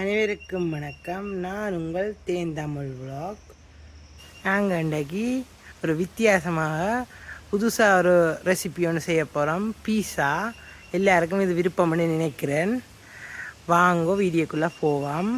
அனைவருக்கும் வணக்கம். நான் உங்கள் தேன் தமிழ் விளாக் நாங்கள் இன்றைக்கி ஒரு வித்தியாசமாக புதுசாக ஒரு ரெசிபி ஒன்று செய்ய போகிறோம் பீஸா எல்லாருக்கும் இது விருப்பம்னு நினைக்கிறேன். வாங்க வீடியோக்குள்ளே போவோம்.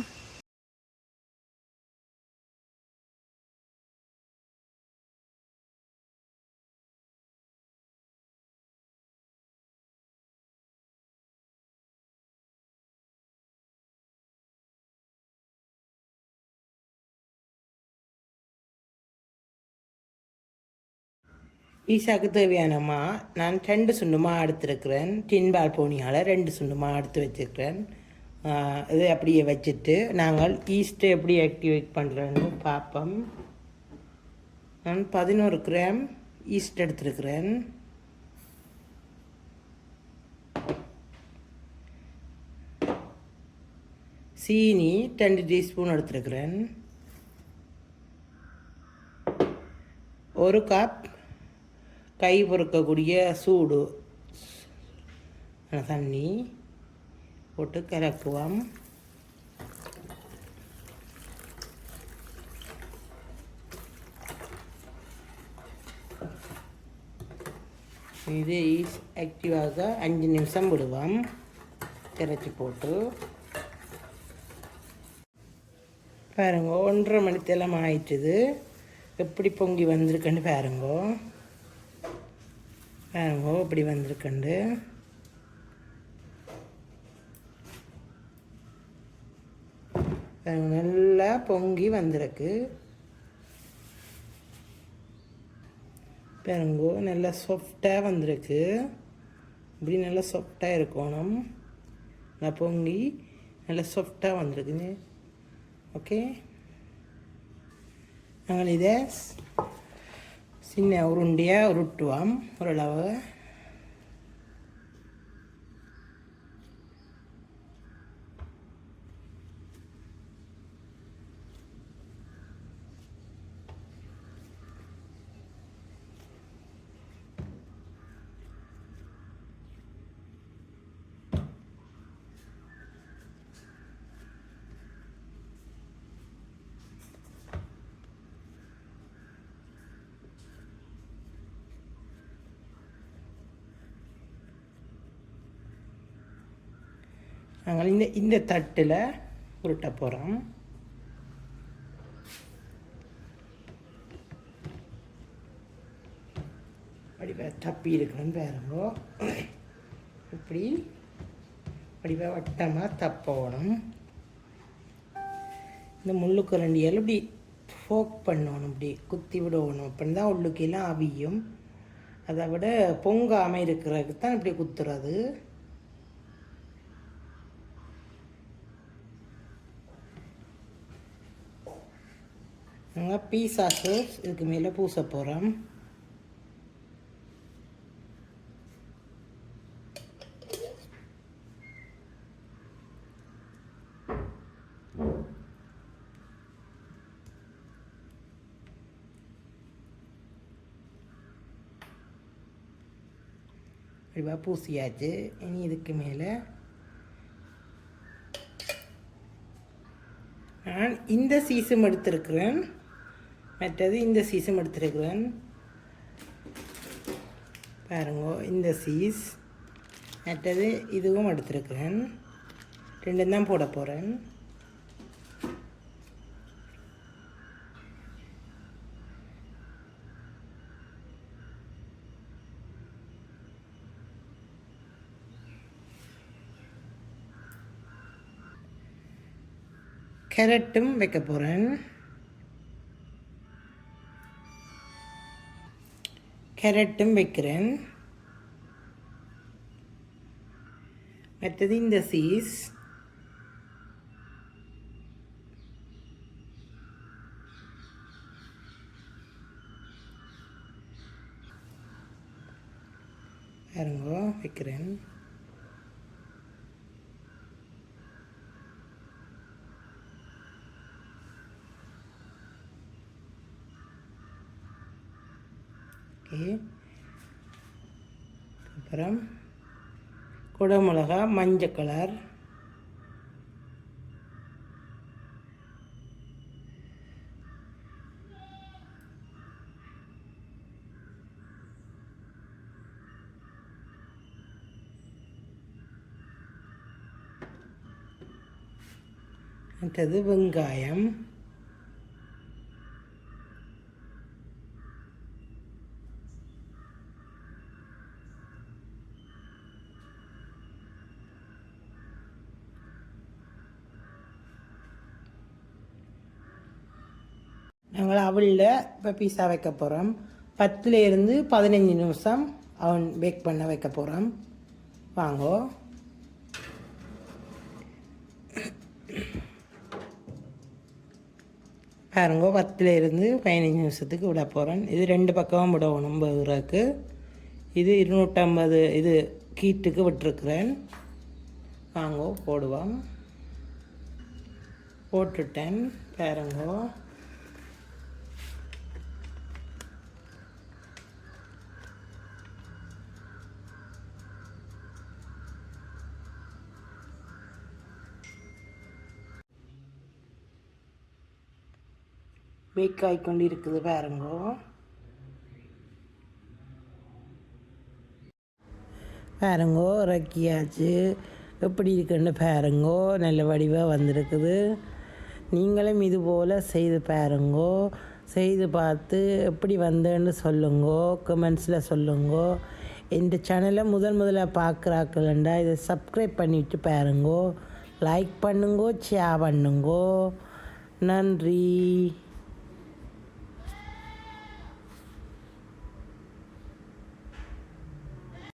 பீஸாக்கு தேவையானமா நான் ரெண்டு சுண்டுமா எடுத்துருக்கிறேன். டின்பால் போனியால் ரெண்டு சுண்டுமா எடுத்து வச்சுருக்கிறேன். இது அப்படியே வச்சுட்டு நாங்கள் ஈஸ்ட்டை எப்படி ஆக்டிவேட் பண்ணுறேன்னு பார்ப்போம் நான் பதினோரு கிராம் ஈஸ்ட் எடுத்துருக்கிறேன். சீனி ரெண்டு டீஸ்பூன் எடுத்துருக்கிறேன். ஒரு கப் கை பொறுக்கக்கூடிய சூடு. தண்ணி போட்டு கலக்குவோம். இது ஆக்டிவாக அஞ்சு நிமிஷம் விடுவோம். திரைச்சி போட்டு. பாருங்க ஒன்றரை மணித்தெல்லாம் ஆயிட்டுது. எப்படி பொங்கி வந்திருக்குன்னு பாருங்கோ. பாருங்கோ இப்படி வந்திருக்குண்டு. பாருங்க நல்லா பொங்கி வந்திருக்கு. பாருங்கோ நல்லா சாஃப்டாக வந்திருக்கு. இப்படி நல்லா சாஃப்டாக இருக்கணும். நல்லா பொங்கி நல்லா சாஃப்டாக வந்திருக்குது ஓகே நாங்கள் இதை சின்ன உருண்டையாக உருட்டுவோம் ஓரளவு. நாங்கள் இந்த இந்த தட்டில் உருட்ட போகிறோம் வடிவ தப்பி இருக்கணும் வேறோ இப்படி வடிவாக வட்டமாக தப்போணும். இந்த முள்ளுக்கு முள்ளுக்குரண்டியால் இப்படி ஃபோக் பண்ணணும் இப்படி குத்தி விடணும். அப்படின்னு தான் உள்ளுக்கெல்லாம் அவியும். அதை விட பொங்காமல் இருக்கிறதுக்கு தான் இப்படி குத்துறது. நாங்கள் பீஸாக்கு இதுக்கு மேலே பூச போகிறோம் இப்படிவா பூசியாச்சு. இனி இதுக்கு மேலே நான் இந்த சீசம் எடுத்திருக்கிறேன். மற்றது இந்த சீஸும் எடுத்துருக்குறேன் பாருங்க இந்த சீஸ். மற்றது இதுவும் எடுத்துருக்குறேன். ரெண்டும் தான் போட போகிறேன் கேரட்டும் வைக்க போகிறேன் கேரட்டும் வைக்கிறேன். மற்றது இந்த சீஸ். பாருங்க வைக்கிறேன். ஓகே அப்புறம் குடமிளகா மஞ்சள் கலர். அடுத்தது வெங்காயம். நாங்கள் அவளில் இப்போ பீஸா வைக்க போகிறோம் பத்துலேருந்து பதினஞ்சு நிமிஷம் அவன் பேக் பண்ண வைக்க போகிறோம் வாங்கோ. பாருங்க பத்துலேருந்து பதினஞ்சு நிமிஷத்துக்கு விட போகிறேன் இது ரெண்டு பக்கமும் விடணும் பகுறாக்கு இது இருநூற்றம்பது இது கீட்டுக்கு விட்டுருக்குறேன். வாங்கோ போடுவோம். போட்டுட்டேன். பாருங்கோ. பேக் ஆகிக்கொண்டு இருக்குது பாருங்கோ. பாருங்கோ இறக்கியாச்சு. எப்படி இருக்குன்னு பாருங்கோ. நல்ல வடிவாக வந்திருக்குது. நீங்களும் இது போல் செய்து பாருங்கோ. செய்து பார்த்து எப்படி வந்தேன்னு சொல்லுங்கோ. கமெண்ட்ஸில் சொல்லுங்கோ. இந்த சேனலை முதல் முதலாக பார்க்குறாக்கலண்டா இதை சப்ஸ்கிரைப் பண்ணிவிட்டு பாருங்கோ. லைக் பண்ணுங்கோ ஷேர் பண்ணுங்கோ. நன்றி.